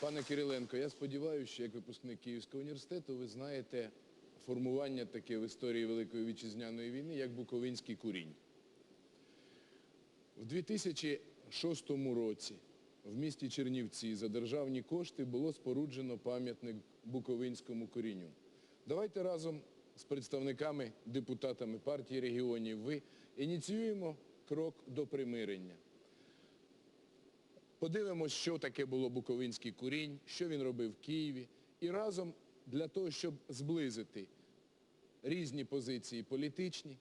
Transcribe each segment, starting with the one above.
Пане Кириленко, я сподіваюся, що як випускник Київського університету ви знаєте формування таке в історії Великої Вітчизняної війни, як Буковинський курінь. В 2006 році в місті Чернівці за державні кошти було споруджено пам'ятник Буковинському корінню. Давайте разом з представниками, депутатами партії регіонів ви ініціюємо крок до примирення. Подивимось, що таке було Буковинський курінь, що він робив в Києві. І разом для того, щоб зблизити різні позиції політичні,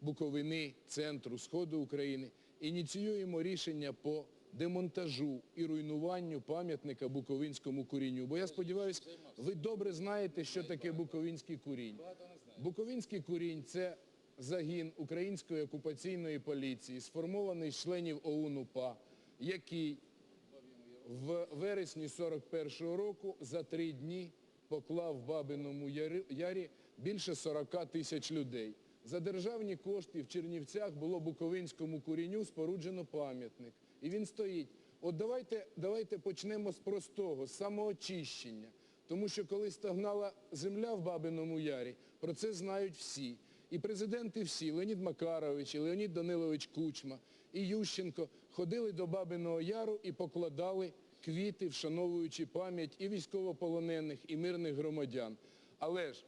Буковини, центру, Сходу України, ініціюємо рішення по демонтажу і руйнуванню пам'ятника Буковинському курінню. Бо я сподіваюся, ви добре знаєте, що таке Буковинський курінь. Буковинський курінь – це загін української окупаційної поліції, сформований з членів ОУН УПА, який в вересні 41-го року за три дні поклав в Бабиному Ярі- більше 40 тисяч людей. За державні кошти в Чернівцях було Буковинському курінню споруджено пам'ятник. І він стоїть. От давайте, давайте почнемо з простого, з самоочищення. Тому що коли стогнала земля в Бабиному Ярі, про це знають всі. І президенти всі, Леонід Макарович, і Леонід Данилович Кучма, і Ющенко ходили до Бабиного Яру і покладали квіти, вшановуючи пам'ять і військовополонених, і мирних громадян. Але ж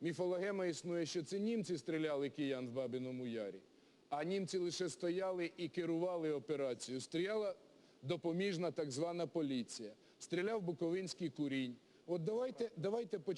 міфологема існує, що це німці стріляли киян в Бабиному Ярі, а німці лише стояли і керували операцією. Стріляла допоміжна так звана поліція. Стріляв Буковинський курінь. От давайте, давайте почнемо.